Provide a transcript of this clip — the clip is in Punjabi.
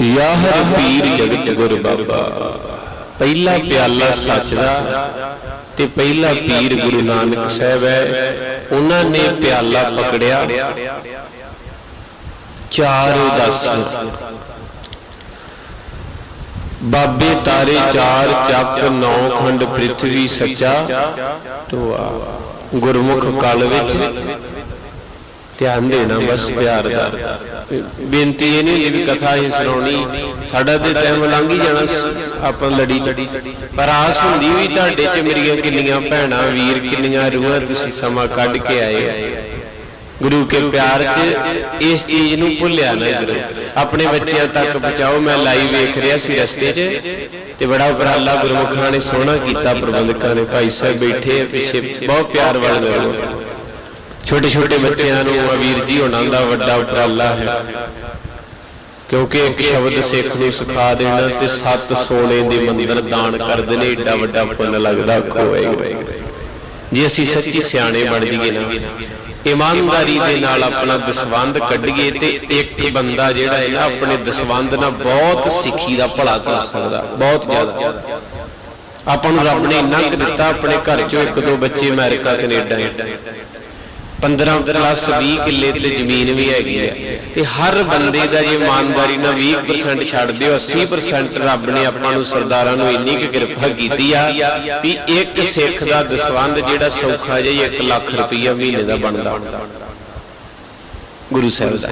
ਯਾਹਰ ਪੀਰ ਜਗਤ ਗੁਰ ਬਾਬਾ। ਪਹਿਲਾ ਪਿਆਲਾ ਸੱਚ ਦਾ ਤੇ ਪਹਿਲਾ ਪੀਰ ਗੁਰੂ ਨਾਨਕ ਸਾਹਿਬ ਹੈ। ਉਹਨਾਂ ਨੇ ਪਿਆਲਾ ਪਕੜਿਆ। ਚਾਰ ਉਦਾਸੀਆਂ ਬਾਬੇ ਤਾਰੇ ਚਾਰ ਚੱਕ ਨੌ ਖੰਡ ਪ੍ਰਿਥਵੀ ਸੱਚਾ। ਟੋਆ ਗੁਰਮੁਖ ਕਲ ਵਿੱਚ। ਧਿਆਨ ਦੇਣਾ ਬਸ ਪਿਆਰ ਦਾ। ਬੇਨਤੀ ਇਹ ਨਹੀਂ ਵੀ ਕਥਾ ਹੀ ਸੁਣਾਉਣੀ। ਸਾਡਾ ਤੇ ਟਾਈਮ ਲੰਘ ਹੀ ਜਾਣਾ ਆਪਾਂ ਲੜੀ ਪਰ ਆਸ ਹੁੰਦੀ ਵੀ ਤੁਹਾਡੇ ਚ ਮੇਰੀਆਂ ਕਿੰਨੀਆਂ ਭੈਣਾਂ ਵੀਰ ਕਿੰਨੀਆਂ ਰੂਹਾਂ ਤੁਸੀਂ ਸਮਾਂ ਕੱਢ ਕੇ ਆਏ ਗੁਰੂ ਕੇ ਪਿਆਰ 'ਚ ਇਸ ਚੀਜ਼ ਨੂੰ ਭੁੱਲਿਆ ਨਾ ਗੁਰੂ ਆਪਣੇ ਬੱਚਿਆਂ ਤੱਕ ਪਹੁੰਚਾਓ। ਮੈਂ ਲਾਈਵ ਵੇਖ ਰਿਹਾ ਸੀ ਰਸਤੇ 'ਚ ਤੇ ਬੜਾ ਉਪਰਾਲਾ ਗੁਰਮੁਖਾਂ ਨੇ ਸੋਹਣਾ ਕੀਤਾ ਪ੍ਰਬੰਧਕਾਂ ਨੇ ਭਾਈ ਸਾਹਿਬ ਬੈਠੇ ਪਿੱਛੇ। ਬਹੁਤ ਪਿਆਰ ਵਾਲੇ ਲੋਕ। ਛੋਟੇ ਛੋਟੇ ਬੱਚਿਆਂ ਨੂੰ ਆ ਵੀਰ ਜੀ ਹੋਣਾ ਦਾ ਵੱਡਾ ਉਪਰਾਲਾ ਹੈ। ਕਿਉਂਕਿ ਇੱਕ ਸ਼ਬਦ ਸਿੱਖ ਨੂੰ ਸਿਖਾ ਦੇਣਾ ਤੇ ਸੱਤ ਸੋਨੇ ਦੇ ਮੰਦਰ ਦਾਨ ਕਰ ਦੇਣੇ ਏਡਾ ਵੱਡਾ ਪੁੰਨ ਲੱਗਦਾ ਖੋਏ ਜੇ ਅਸੀਂ ਸੱਚੀ ਸਿਆਣੇ ਬਣ ਜੀਏ ਨਾ ਇਮਾਨਦਾਰੀ ਦੇ ਨਾਲ ਆਪਣਾ ਦਸਵੰਦ ਕੱਢੀਏ ਤੇ ਇੱਕ ਬੰਦਾ ਜਿਹੜਾ ਹੈ ਨਾ ਆਪਣੇ ਦਸਵੰਦ ਨਾਲ ਬਹੁਤ ਸਿੱਖੀ ਦਾ ਭਲਾ ਕਰ ਸਕਦਾ ਬਹੁਤ ਜ਼ਿਆਦਾ। ਆਪਾਂ ਨੂੰ ਰੱਬ ਨੇ ਇੰਨਾ ਦਿੱਤਾ ਆਪਣੇ ਘਰ ਚੋਂ ਇੱਕ ਦੋ ਬੱਚੇ ਅਮਰੀਕਾ ਕੈਨੇਡਾ। 15 ਪਲੱਸ 20 ਕਿੱਲੇ ਤੇ ਜ਼ਮੀਨ ਵੀ ਹੈਗੀ ਹੈ ਤੇ ਹਰ ਬੰਦੇ ਦਾ ਜੇ ਇਮਾਨਦਾਰੀ ਨਾਲ 20% ਛੱਡ ਦਿਓ 80% ਰੱਬ ਨੇ ਆਪਾਂ ਨੂੰ ਸਰਦਾਰਾਂ ਨੂੰ ਇੰਨੀ ਕੁ ਕਿਰਪਾ ਕੀਤੀ ਆ ਵੀ ਇੱਕ ਸਿੱਖ ਦਾ ਦਸਵੰਦ ਜਿਹੜਾ ਸੌਖਾ ਜਿਹਾ 1 ਲੱਖ ਰੁਪਈਆ ਮਹੀਨੇ ਦਾ ਬਣਦਾ। ਗੁਰੂ ਸਾਹਿਬ ਦਾ।